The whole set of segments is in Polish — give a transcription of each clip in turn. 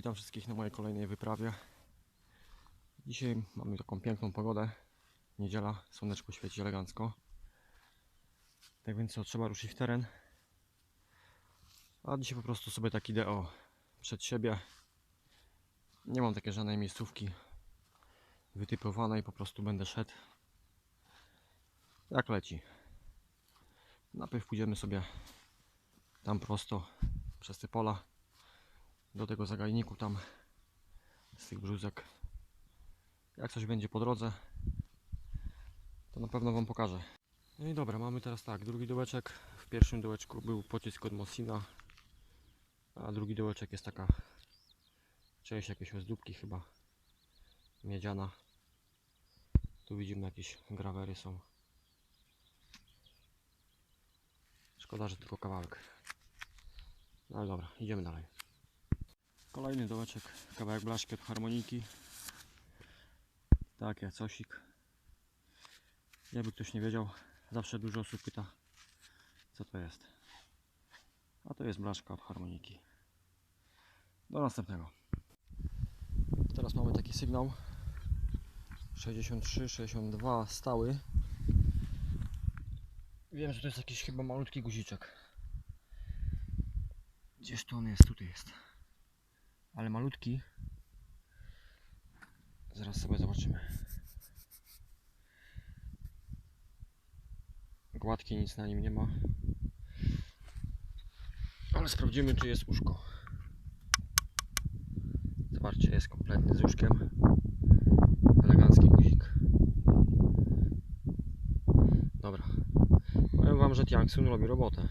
witam wszystkich na mojej kolejnej wyprawie. Dzisiaj mamy taką piękną pogodę. Niedziela, słoneczko świeci elegancko. Tak więc co, trzeba ruszyć w teren. A dzisiaj po prostu sobie tak idę o przed siebie. Nie mam takiej żadnej miejscówki wytypowanej, po prostu będę szedł jak leci. Najpierw pójdziemy sobie tam prosto przez te pola do tego zagajniku tam z tych brzózek. Jak coś będzie po drodze, to na pewno Wam pokażę. No i dobra, mamy teraz tak, drugi dołeczek. W pierwszym dołeczku był pocisk od Mossina, a drugi dołeczek jest taka część jakiejś ozdóbki chyba miedziana. Tu widzimy jakieś grawery są. Szkoda, że tylko kawałek. No ale dobra, idziemy dalej. Kolejny dołeczek, kawałek blaszki od harmoniki. Takie, cosik. Jakby ktoś nie wiedział, zawsze dużo osób pyta, co to jest. A to jest blaszka od harmoniki. Do następnego. Teraz mamy taki sygnał. 63, 62 stały. Wiem, że to jest jakiś chyba malutki guziczek. Gdzież to on jest? Tutaj jest. Ale malutki. Zaraz sobie zobaczymy. Gładki, nic na nim nie ma. Ale sprawdzimy, czy jest uszko. Zobaczcie, jest kompletny z uszkiem. Elegancki guzik. Dobra. Powiem Wam, że Tiangsun robi robotę.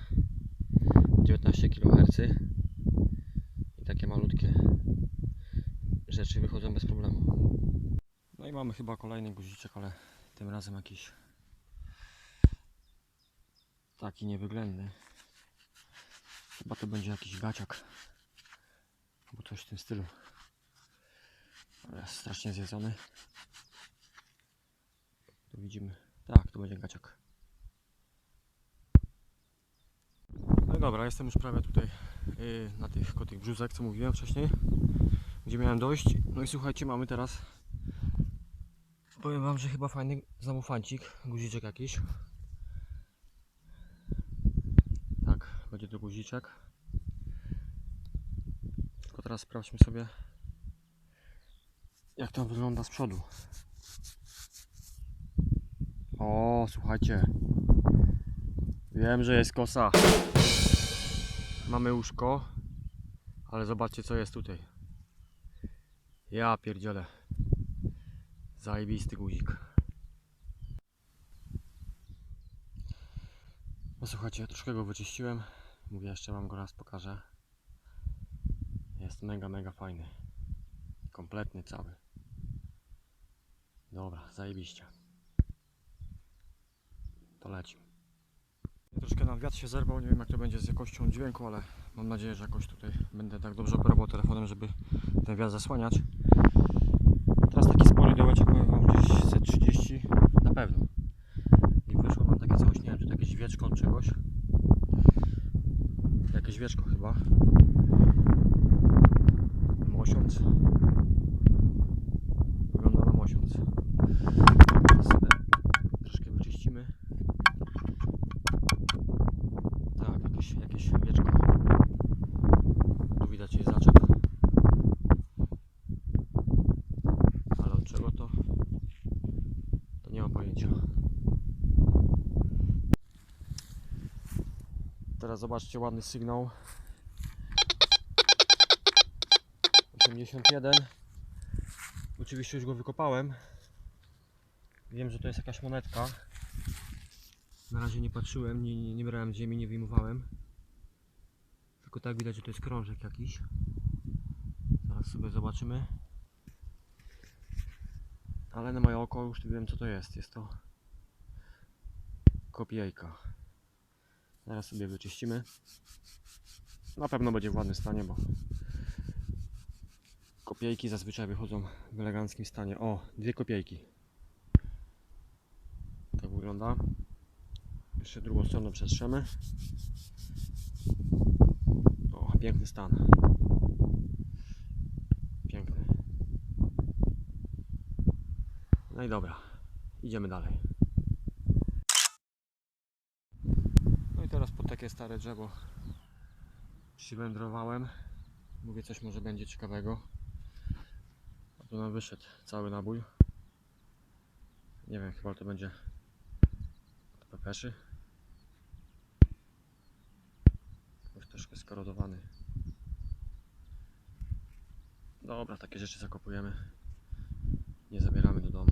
19 kHz malutkie rzeczy wychodzą bez problemu. No i mamy chyba kolejny guziczek, ale tym razem jakiś taki niewyględny. Chyba to będzie jakiś gaciak albo coś w tym stylu. Ale strasznie zjedzony. Tu widzimy. Tak, to będzie gaciak. No dobra, jestem już prawie tutaj na tych kotych brzuzek, co mówiłem wcześniej, gdzie miałem dojść. No i słuchajcie, mamy teraz, powiem Wam, że chyba fajny znowu guziczek jakiś. Tak, będzie to guziczek. Tylko teraz sprawdźmy sobie, jak to wygląda z przodu. O, słuchajcie. Wiem, że jest kosa. Mamy łóżko, ale zobaczcie co jest tutaj. Ja pierdzielę. Zajebisty guzik. No słuchajcie, troszkę go wyczyściłem. Mówię, jeszcze wam go raz pokażę. Jest mega, mega fajny. Kompletny cały. Dobra, zajebiście. To leci. Troszkę nam wiatr się zerwał, nie wiem jak to będzie z jakością dźwięku, ale mam nadzieję, że jakoś tutaj będę tak dobrze operował telefonem, żeby ten wiatr zasłaniać. Teraz taki spory dołeczek, powiem Wam gdzieś 130 na pewno. I wyszło nam takie coś, nie wiem czy to jakieś wieczko od czegoś. Jakieś wieczko chyba. Mosiąc. Wygląda na mosiąc. Teraz sobie troszkę wyczyścimy. Tak, jakieś, jakieś wieczko. Tu widać jest zaczep. Ale od czego to? To nie mam pojęcia. Teraz zobaczcie ładny sygnał. 81. Oczywiście już go wykopałem. Wiem, że to jest jakaś monetka. Na razie nie patrzyłem, nie, nie, nie brałem ziemi, nie wyjmowałem. Tylko tak widać, że to jest krążek jakiś. Zaraz sobie zobaczymy. Ale na moje oko już wiem co to jest. Jest to kopiejka. Zaraz sobie wyczyścimy. Na pewno będzie w ładnym stanie, bo kopiejki zazwyczaj wychodzą w eleganckim stanie. O, dwie kopiejki. Tak wygląda. Jeszcze drugą stroną przetrzemy piękny stan. Piękny. No i dobra, idziemy dalej. No i teraz pod takie stare drzewo przywędrowałem. Mówię coś może będzie ciekawego. A tu nam wyszedł cały nabój. Nie wiem, chyba to będzie pepeszy. Troszkę skorodowany. Dobra, takie rzeczy zakopujemy. Nie zabieramy do domu.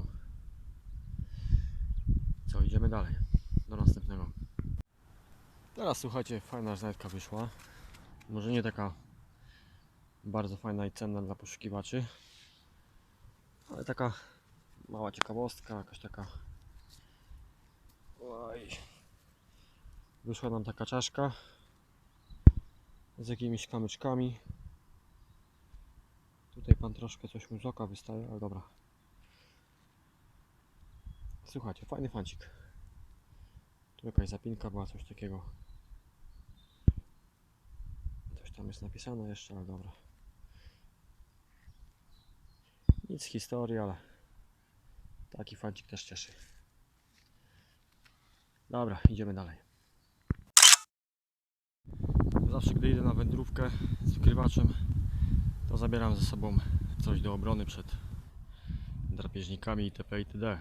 Co, idziemy dalej. Do następnego. Teraz słuchajcie, fajna znajdka wyszła. Może nie taka bardzo fajna i cenna dla poszukiwaczy, ale taka mała ciekawostka, jakaś taka. Oj. Wyszła nam taka czaszka z jakimiś kamyczkami. Tutaj pan troszkę coś mu z oka wystaje, ale dobra. Słuchajcie, fajny fancik. Tu jakaś zapinka była, coś takiego. Coś tam jest napisane jeszcze, ale dobra. Nic z historii, ale taki fancik też cieszy. Dobra, idziemy dalej. Zawsze gdy idę na wędrówkę z ukrywaczem, to zabieram ze sobą coś do obrony przed drapieżnikami itp. itd.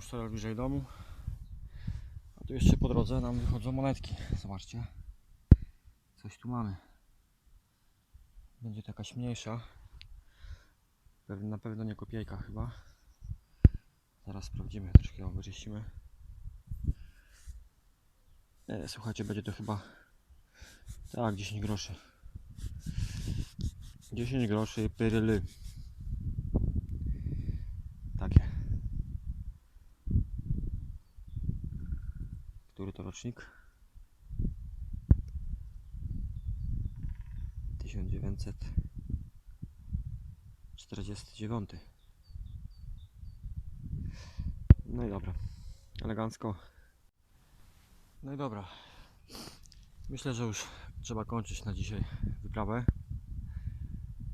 już coraz bliżej domu. A tu jeszcze po drodze nam wychodzą monetki. Zobaczcie. Coś tu mamy. Będzie to jakaś mniejsza. Na pewno nie kopiejka chyba. Zaraz sprawdzimy, troszkę ją wyczyścimy. E, słuchajcie, będzie to chyba tak, 10 groszy. 10 groszy pyryly. Takie. Który to rocznik? 1949. No i dobra. Elegancko. No i dobra. Myślę, że już trzeba kończyć na dzisiaj wyprawę.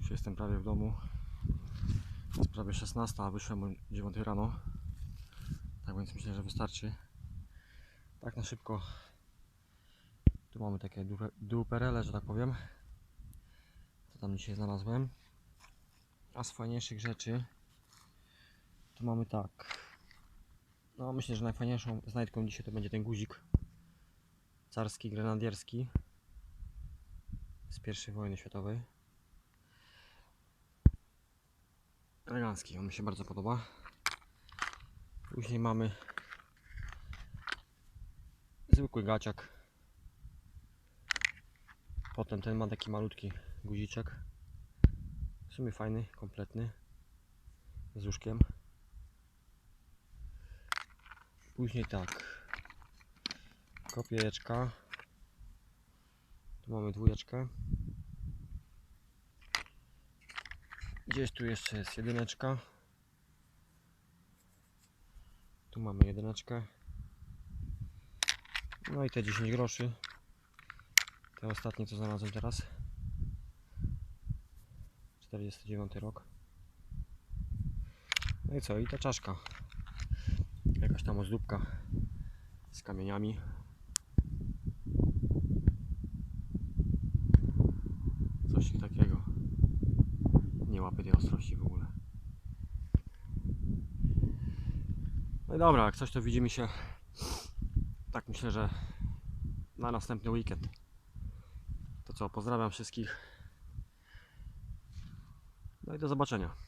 Już jestem prawie w domu. Jest prawie 16, a wyszłem o 9 rano. Tak więc myślę, że wystarczy. Tak na szybko. Tu mamy takie dupe- duperele, że tak powiem. Co tam dzisiaj znalazłem. A z fajniejszych rzeczy tu mamy tak. No myślę, że najfajniejszą znajdką dzisiaj to będzie ten guzik carski, grenadierski z I wojny światowej. Elegancki, on mi się bardzo podoba. Później mamy zwykły gaciak. Potem ten ma taki malutki guziczek. W sumie fajny, kompletny. Z łóżkiem. Później tak. Kopiejeczka. Tu mamy dwójeczkę. Gdzieś tu jeszcze jest jedyneczka. Tu mamy jedyneczkę. No i te 10 groszy. Te ostatnie co znalazłem teraz. 49 rok. No i co? I ta czaszka. Jakaś tam ozdóbka z kamieniami. Coś takiego. Nie łapie tej ostrości w ogóle. No i dobra, jak coś to widzimy się tak myślę, że na następny weekend. To co, pozdrawiam wszystkich. No i do zobaczenia.